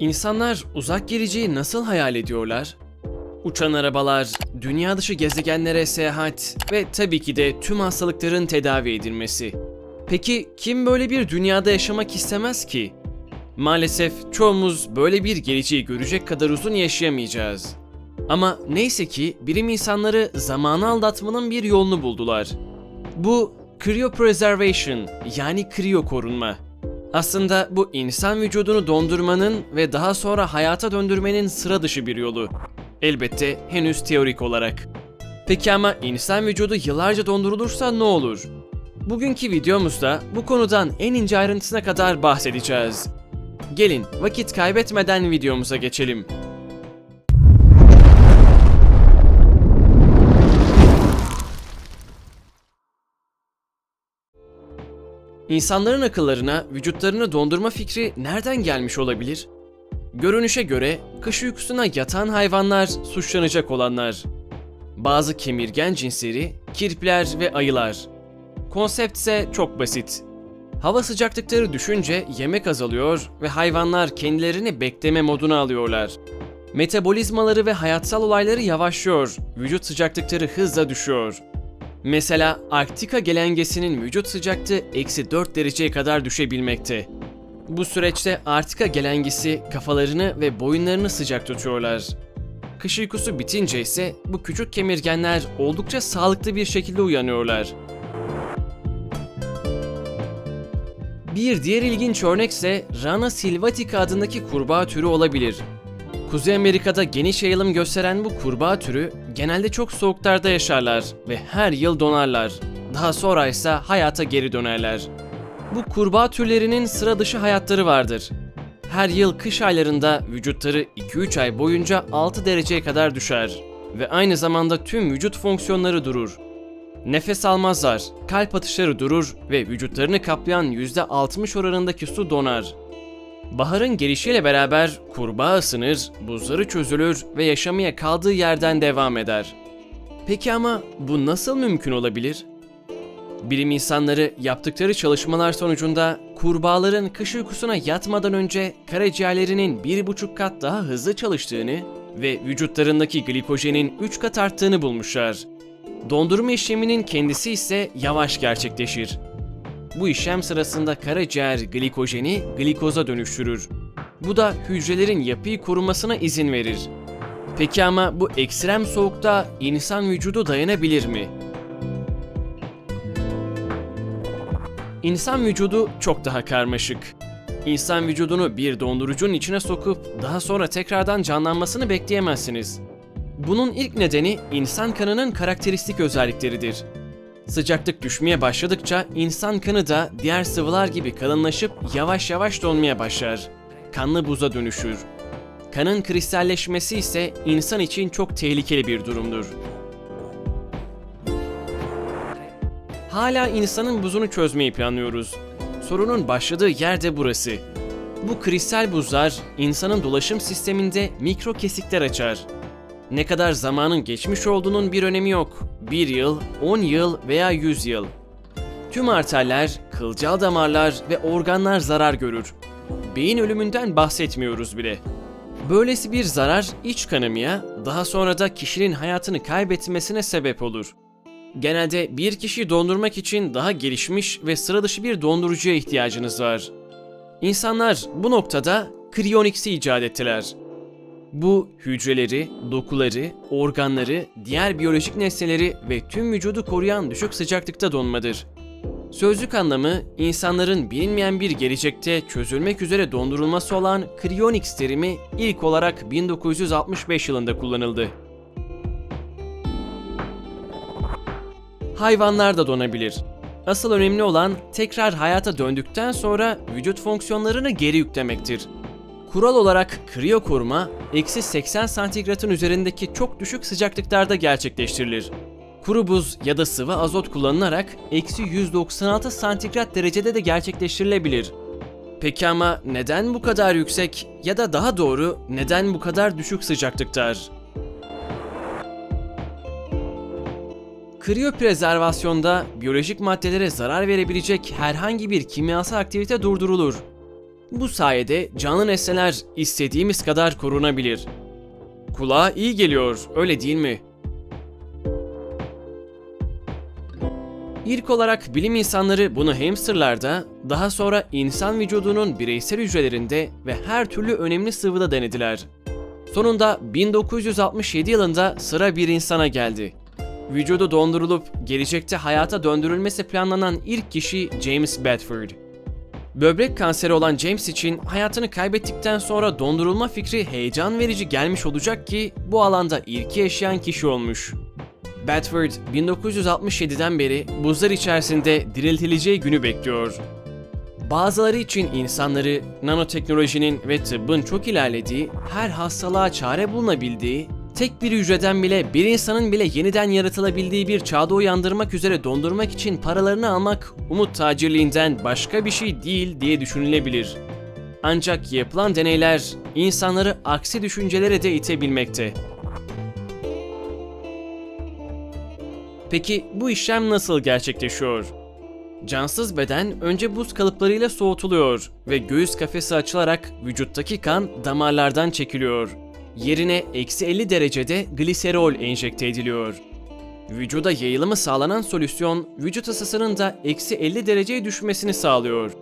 İnsanlar uzak geleceği nasıl hayal ediyorlar? Uçan arabalar, dünya dışı gezegenlere seyahat ve tabii ki de tüm hastalıkların tedavi edilmesi. Peki kim böyle bir dünyada yaşamak istemez ki? Maalesef çoğumuz böyle bir geleceği görecek kadar uzun yaşayamayacağız. Ama neyse ki bilim insanları zamanı aldatmanın bir yolunu buldular. Bu cryopreservation yani kriyo korunma. Aslında bu insan vücudunu dondurmanın ve daha sonra hayata döndürmenin sıra dışı bir yolu. Elbette henüz teorik olarak. Peki ama insan vücudu yıllarca dondurulursa ne olur? Bugünkü videomuzda bu konudan en ince ayrıntısına kadar bahsedeceğiz. Gelin vakit kaybetmeden videomuza geçelim. İnsanların akıllarına vücutlarını dondurma fikri nereden gelmiş olabilir? Görünüşe göre kış uykusuna yatan hayvanlar suçlanacak olanlar. Bazı kemirgen cinsleri, kirpiler ve ayılar. Konsept ise çok basit. Hava sıcaklıkları düşünce yemek azalıyor ve hayvanlar kendilerini bekleme moduna alıyorlar. Metabolizmaları ve hayatsal olayları yavaşlıyor, vücut sıcaklıkları hızla düşüyor. Mesela Arktika gelengesinin vücut sıcaklığı eksi 4 dereceye kadar düşebilmekte. Bu süreçte Arktika gelengesi kafalarını ve boyunlarını sıcak tutuyorlar. Kış uykusu bitince ise bu küçük kemirgenler oldukça sağlıklı bir şekilde uyanıyorlar. Bir diğer ilginç örnek ise Rana silvatica adındaki kurbağa türü olabilir. Kuzey Amerika'da geniş yayılım gösteren bu kurbağa türü genelde çok soğuklarda yaşarlar ve her yıl donarlar. Daha sonra ise hayata geri dönerler. Bu kurbağa türlerinin sıra dışı hayatları vardır. Her yıl kış aylarında vücutları 2-3 ay boyunca 6 dereceye kadar düşer ve aynı zamanda tüm vücut fonksiyonları durur. Nefes almazlar, kalp atışları durur ve vücutlarını kaplayan %60 oranındaki su donar. Baharın gelişiyle beraber kurbağa ısınır, buzları çözülür ve yaşamaya kaldığı yerden devam eder. Peki ama bu nasıl mümkün olabilir? Bilim insanları yaptıkları çalışmalar sonucunda kurbağaların kış uykusuna yatmadan önce karaciğerlerinin bir buçuk kat daha hızlı çalıştığını ve vücutlarındaki glikojenin 3 kat arttığını bulmuşlar. Dondurma işleminin kendisi ise yavaş gerçekleşir. Bu işlem sırasında karaciğer glikojeni glikoza dönüştürür. Bu da hücrelerin yapıyı korumasına izin verir. Peki ama bu ekstrem soğukta insan vücudu dayanabilir mi? İnsan vücudu çok daha karmaşık. İnsan vücudunu bir dondurucunun içine sokup daha sonra tekrardan canlanmasını bekleyemezsiniz. Bunun ilk nedeni insan kanının karakteristik özellikleridir. Sıcaklık düşmeye başladıkça insan kanı da diğer sıvılar gibi kalınlaşıp yavaş yavaş donmaya başlar. Kanlı buza dönüşür. Kanın kristalleşmesi ise insan için çok tehlikeli bir durumdur. Hala insanın buzunu çözmeyi planlıyoruz. Sorunun başladığı yer de burası. Bu kristal buzlar insanın dolaşım sisteminde mikro kesikler açar. Ne kadar zamanın geçmiş olduğunun bir önemi yok. Bir yıl, 10 yıl veya 100 yıl. Tüm arterler, kılcal damarlar ve organlar zarar görür. Beyin ölümünden bahsetmiyoruz bile. Böylesi bir zarar iç kanamaya, daha sonra da kişinin hayatını kaybetmesine sebep olur. Genelde bir kişiyi dondurmak için daha gelişmiş ve sıra dışı bir dondurucuya ihtiyacınız var. İnsanlar bu noktada kriyoniksi icat ettiler. Bu hücreleri, dokuları, organları, diğer biyolojik nesneleri ve tüm vücudu koruyan düşük sıcaklıkta donmadır. Sözlük anlamı insanların bilinmeyen bir gelecekte çözülmek üzere dondurulması olan cryonics terimi ilk olarak 1965 yılında kullanıldı. Hayvanlar da donabilir. Asıl önemli olan tekrar hayata döndükten sonra vücut fonksiyonlarını geri yüklemektir. Kural olarak kriyo koruma, eksi 80 santigratın üzerindeki çok düşük sıcaklıklarda gerçekleştirilir. Kuru buz ya da sıvı azot kullanılarak eksi 196 santigrat derecede de gerçekleştirilebilir. Peki ama neden bu kadar yüksek ya da daha doğru neden bu kadar düşük sıcaklıklar? Kriyoprezervasyonda biyolojik maddelere zarar verebilecek herhangi bir kimyasal aktivite durdurulur. Bu sayede canlı nesneler istediğimiz kadar korunabilir. Kulağa iyi geliyor, öyle değil mi? İlk olarak bilim insanları bunu hamsterlarda, daha sonra insan vücudunun bireysel hücrelerinde ve her türlü önemli sıvıda denediler. Sonunda 1967 yılında sıra bir insana geldi. Vücudu dondurulup gelecekte hayata döndürülmesi planlanan ilk kişi James Bedford. Böbrek kanseri olan James için hayatını kaybettikten sonra dondurulma fikri heyecan verici gelmiş olacak ki bu alanda ilki yaşayan kişi olmuş. Bedford 1967'den beri buzlar içerisinde diriltileceği günü bekliyor. Bazıları için insanları nanoteknolojinin ve tıbbın çok ilerlediği, her hastalığa çare bulunabildiği, tek bir hücreden bile bir insanın bile yeniden yaratılabildiği bir çağda uyandırmak üzere dondurmak için paralarını almak umut tacirliğinden başka bir şey değil diye düşünülebilir. Ancak yapılan deneyler insanları aksi düşüncelere de itebilmekte. Peki bu işlem nasıl gerçekleşiyor? Cansız beden önce buz kalıplarıyla soğutuluyor ve göğüs kafesi açılarak vücuttaki kan damarlardan çekiliyor. Yerine eksi 50 derecede gliserol enjekte ediliyor. Vücuda yayılımı sağlanan solüsyon vücut ısısının da eksi 50 dereceye düşmesini sağlıyor.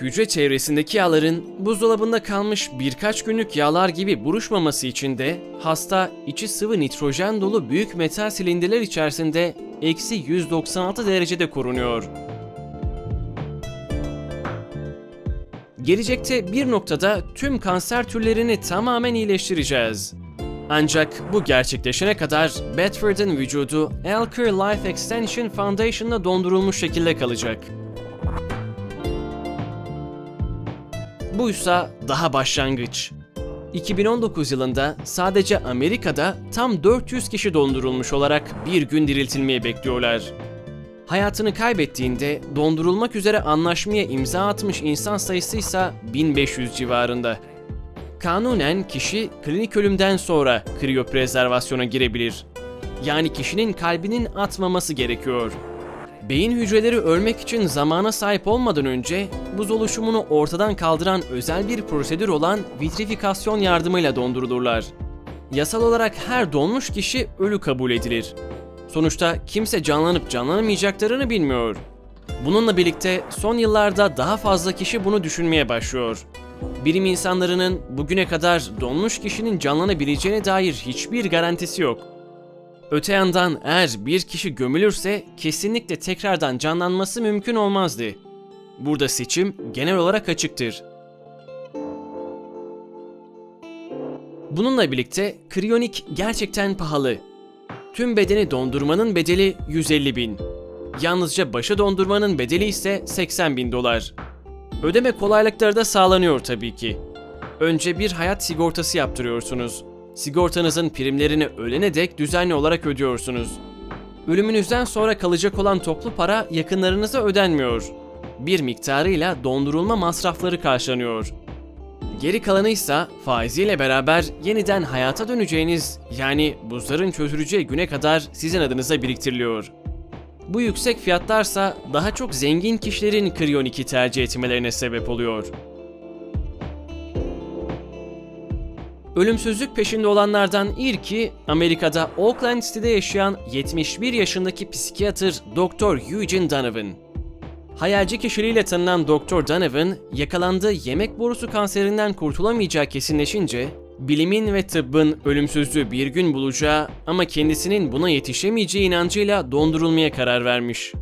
Hücre çevresindeki yağların buzdolabında kalmış birkaç günlük yağlar gibi buruşmaması için de hasta içi sıvı nitrojen dolu büyük metal silindirler içerisinde eksi 196 derecede korunuyor. Gelecekte bir noktada tüm kanser türlerini tamamen iyileştireceğiz. Ancak bu gerçekleşene kadar Bedford'un vücudu Elker Life Extension Foundation'la dondurulmuş şekilde kalacak. Buysa daha başlangıç. 2019 yılında sadece Amerika'da tam 400 kişi dondurulmuş olarak bir gün diriltilmeye bekliyorlar. Hayatını kaybettiğinde dondurulmak üzere anlaşmaya imza atmış insan sayısı ise 1500 civarında. Kanunen kişi klinik ölümden sonra kriyoprezervasyona girebilir. Yani kişinin kalbinin atmaması gerekiyor. Beyin hücreleri ölmek için zamana sahip olmadan önce buz oluşumunu ortadan kaldıran özel bir prosedür olan vitrifikasyon yardımıyla dondurulurlar. Yasal olarak her donmuş kişi ölü kabul edilir. Sonuçta kimse canlanıp canlanamayacaklarını bilmiyor. Bununla birlikte son yıllarda daha fazla kişi bunu düşünmeye başlıyor. Bilim insanlarının bugüne kadar donmuş kişinin canlanabileceğine dair hiçbir garantisi yok. Öte yandan eğer bir kişi gömülürse kesinlikle tekrardan canlanması mümkün olmazdı. Burada seçim genel olarak açıktır. Bununla birlikte kriyonik gerçekten pahalı. Tüm bedeni dondurmanın bedeli 150 bin. Yalnızca başı dondurmanın bedeli ise 80 bin dolar. Ödeme kolaylıkları da sağlanıyor tabii ki. Önce bir hayat sigortası yaptırıyorsunuz. Sigortanızın primlerini ölene dek düzenli olarak ödüyorsunuz. Ölümünüzden sonra kalacak olan toplu para yakınlarınıza ödenmiyor. Bir miktarıyla dondurulma masrafları karşılanıyor. Geri kalanı ise faiziyle beraber yeniden hayata döneceğiniz yani buzların çözüleceği güne kadar sizin adınıza biriktiriliyor. Bu yüksek fiyatlarsa daha çok zengin kişilerin kriyoniki tercih etmelerine sebep oluyor. Ölümsüzlük peşinde olanlardan ilki Amerika'da Oakland City'de yaşayan 71 yaşındaki psikiyatr Dr. Eugene Donovan. Hayalci kişiliğiyle tanınan Dr. Donovan, yakalandığı yemek borusu kanserinden kurtulamayacağı kesinleşince, bilimin ve tıbbın ölümsüzlüğü bir gün bulacağı ama kendisinin buna yetişemeyeceği inancıyla dondurulmaya karar vermiş.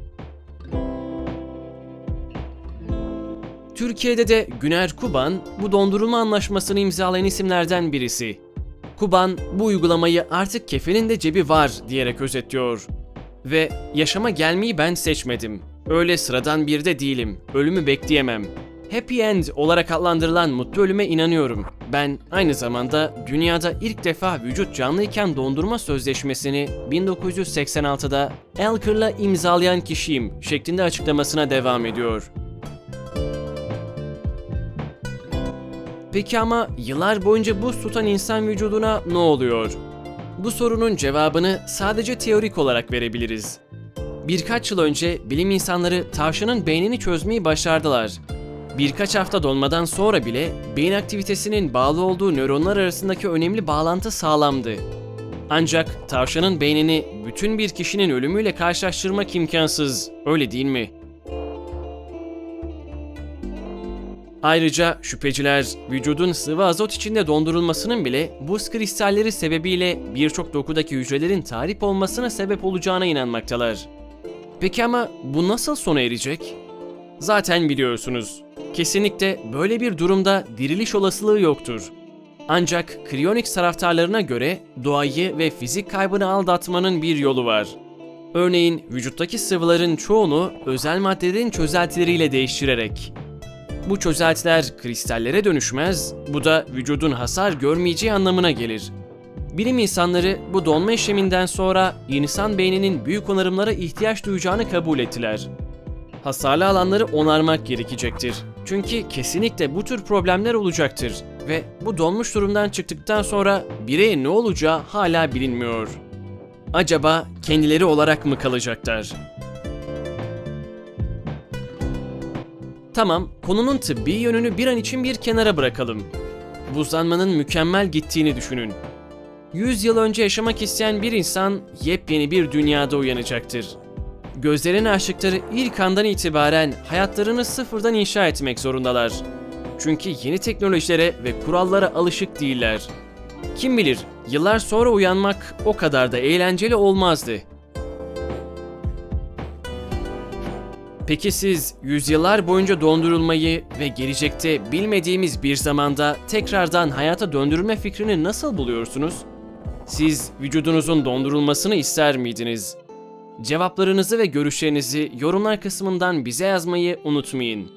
Türkiye'de de Güner Kuban bu dondurulma anlaşmasını imzalayan isimlerden birisi. Kuban bu uygulamayı artık kefenin de cebi var diyerek özetliyor. Ve yaşama gelmeyi ben seçmedim. Öyle sıradan bir de değilim. Ölümü bekleyemem. Happy End olarak adlandırılan mutlu ölüme inanıyorum. Ben aynı zamanda dünyada ilk defa vücut canlıyken dondurma sözleşmesini 1986'da Elker'la imzalayan kişiyim şeklinde açıklamasına devam ediyor. Peki ama yıllar boyunca buz tutan insan vücuduna ne oluyor? Bu sorunun cevabını sadece teorik olarak verebiliriz. Birkaç yıl önce bilim insanları tavşanın beynini çözmeyi başardılar. Birkaç hafta donmadan sonra bile beyin aktivitesinin bağlı olduğu nöronlar arasındaki önemli bağlantı sağlamdı. Ancak tavşanın beynini bütün bir kişinin ölümüyle karşılaştırmak imkansız, öyle değil mi? Ayrıca şüpheciler vücudun sıvı azot içinde dondurulmasının bile buz kristalleri sebebiyle birçok dokudaki hücrelerin tahrip olmasına sebep olacağına inanmaktalar. Peki ama bu nasıl sona erecek? Zaten biliyorsunuz. Kesinlikle böyle bir durumda diriliş olasılığı yoktur. Ancak kriyonik taraftarlarına göre doğayı ve fizik kaybını aldatmanın bir yolu var. Örneğin vücuttaki sıvıların çoğunu özel maddelerin çözeltileriyle değiştirerek. Bu çözeltiler kristallere dönüşmez, bu da vücudun hasar görmeyeceği anlamına gelir. Bilim insanları bu donma işleminden sonra insan beyninin büyük onarımlara ihtiyaç duyacağını kabul ettiler. Hasarlı alanları onarmak gerekecektir. Çünkü kesinlikle bu tür problemler olacaktır ve bu donmuş durumdan çıktıktan sonra bireye ne olacağı hala bilinmiyor. Acaba kendileri olarak mı kalacaklar? Tamam, konunun tıbbi yönünü bir an için bir kenara bırakalım. Buzlanmanın mükemmel gittiğini düşünün. 100 yıl önce yaşamak isteyen bir insan yepyeni bir dünyada uyanacaktır. Gözlerini açtıkları ilk andan itibaren hayatlarını sıfırdan inşa etmek zorundalar. Çünkü yeni teknolojilere ve kurallara alışık değiller. Kim bilir, yıllar sonra uyanmak o kadar da eğlenceli olmazdı. Peki siz yüzyıllar boyunca dondurulmayı ve gelecekte bilmediğimiz bir zamanda tekrardan hayata döndürülme fikrini nasıl buluyorsunuz? Siz vücudunuzun dondurulmasını ister miydiniz? Cevaplarınızı ve görüşlerinizi yorumlar kısmından bize yazmayı unutmayın.